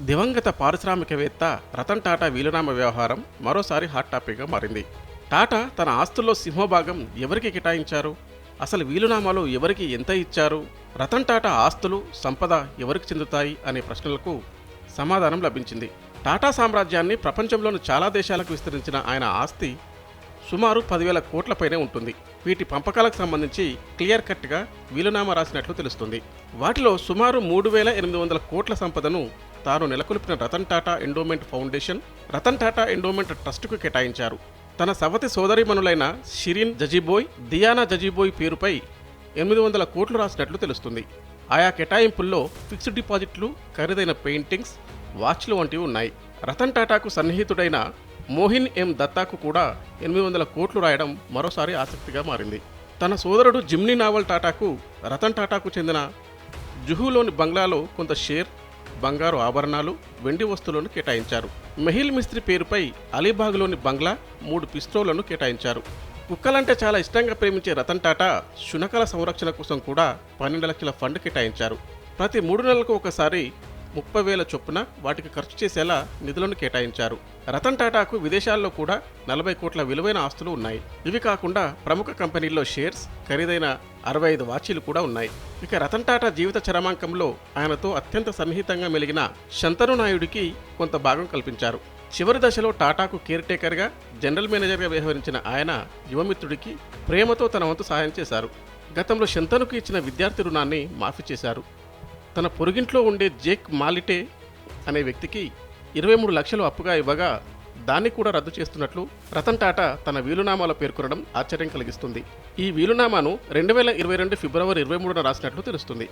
దివంగత పారిశ్రామికవేత్త రతన్ టాటా వీలునామా వ్యవహారం మరోసారి హాట్ టాపిక్గా మారింది. టాటా తన ఆస్తుల్లో సింహభాగం ఎవరికి కేటాయించారు? అసలు వీలునామాలు ఎవరికి ఎంత ఇచ్చారు? రతన్ టాటా ఆస్తులు సంపద ఎవరికి చెందుతాయి? అనే ప్రశ్నలకు సమాధానం లభించింది. టాటా సామ్రాజ్యాన్ని ప్రపంచంలోని చాలా దేశాలకు విస్తరించిన ఆయన ఆస్తి సుమారు పదివేల కోట్లపైనే ఉంటుంది. వీటి పంపకాలకు సంబంధించి క్లియర్ కట్గా వీలునామా రాసినట్లు తెలుస్తుంది. వాటిలో సుమారు మూడు వేల ఎనిమిది వందల కోట్ల సంపదను తాను నెలకొల్పిన Ratan Tata endowment foundation Ratan Tata endowment ట్రస్టుకు కేటాయించారు. తన సవతి సోదరిమనులైన షిరిన్ జజీబోయ్ దియానా జజీబోయ్ పేరుపై ఎనిమిది వందల కోట్లు రాసినట్లు తెలుస్తుంది. ఆయా కేటాయింపుల్లో ఫిక్స్డ్ డిపాజిట్లు ఖరీదైన పెయింటింగ్స్ వాచ్లు వంటివి ఉన్నాయి. రతన్ టాటాకు సన్నిహితుడైన మోహిన్ ఎం దత్తాకు కూడా ఎనిమిది వందల కోట్లు రాయడం మరోసారి ఆసక్తిగా మారింది. తన సోదరుడు జిమ్నీ నావల్ టాటాకు రతన్ టాటాకు చెందిన జుహులోని బంగ్లాలో కొంత షేర్ బంగారు ఆభరణాలు వెండి వస్తువులను కేటాయించారు. మెహిల్ మిస్త్రి పేరుపై అలీబాగ్లోని బంగ్లా మూడు పిస్టోలను కేటాయించారు. కుక్కలంటే చాలా ఇష్టంగా ప్రేమించే రతన్ టాటా శునకల సంరక్షణ కోసం కూడా పన్నెండు లక్షల ఫండ్ కేటాయించారు. ప్రతి మూడు నెలలకు ఒకసారి ముప్పై వేల చొప్పున వాటికి ఖర్చు చేసేలా నిధులను కేటాయించారు. రతన్ టాటాకు విదేశాల్లో కూడా నలభై కోట్ల విలువైన ఆస్తులు ఉన్నాయి. ఇవి కాకుండా ప్రముఖ కంపెనీల్లో షేర్స్ ఖరీదైన అరవై ఐదు వాచీలు కూడా ఉన్నాయి. ఇక రతన్ టాటా జీవిత చరమాంకంలో ఆయనతో అత్యంత సన్నిహితంగా మెలిగిన శంతను నాయుడికి కొంత భాగం కల్పించారు. చివరి దశలో టాటాకు కేర్ టేకర్గా జనరల్ మేనేజర్గా వ్యవహరించిన ఆయన యువమిత్రుడికి ప్రేమతో తన వంతు సహాయం చేశారు. గతంలో శంతనుకు ఇచ్చిన విద్యార్థి రుణాన్ని మాఫీ చేశారు. తన పొరుగింట్లో ఉండే జేక్ మాలిటే అనే వ్యక్తికి ఇరవై మూడు లక్షలు అప్పుగా ఇవ్వగా దాన్ని కూడా రద్దు చేస్తున్నట్లు రతన్ టాటా తన వీలునామాలో పేర్కొనడం ఆశ్చర్యం కలిగిస్తుంది. ఈ వీలునామాను రెండు వేల ఇరవై రెండు ఫిబ్రవరి ఇరవై మూడున రాసినట్లు తెలుస్తుంది.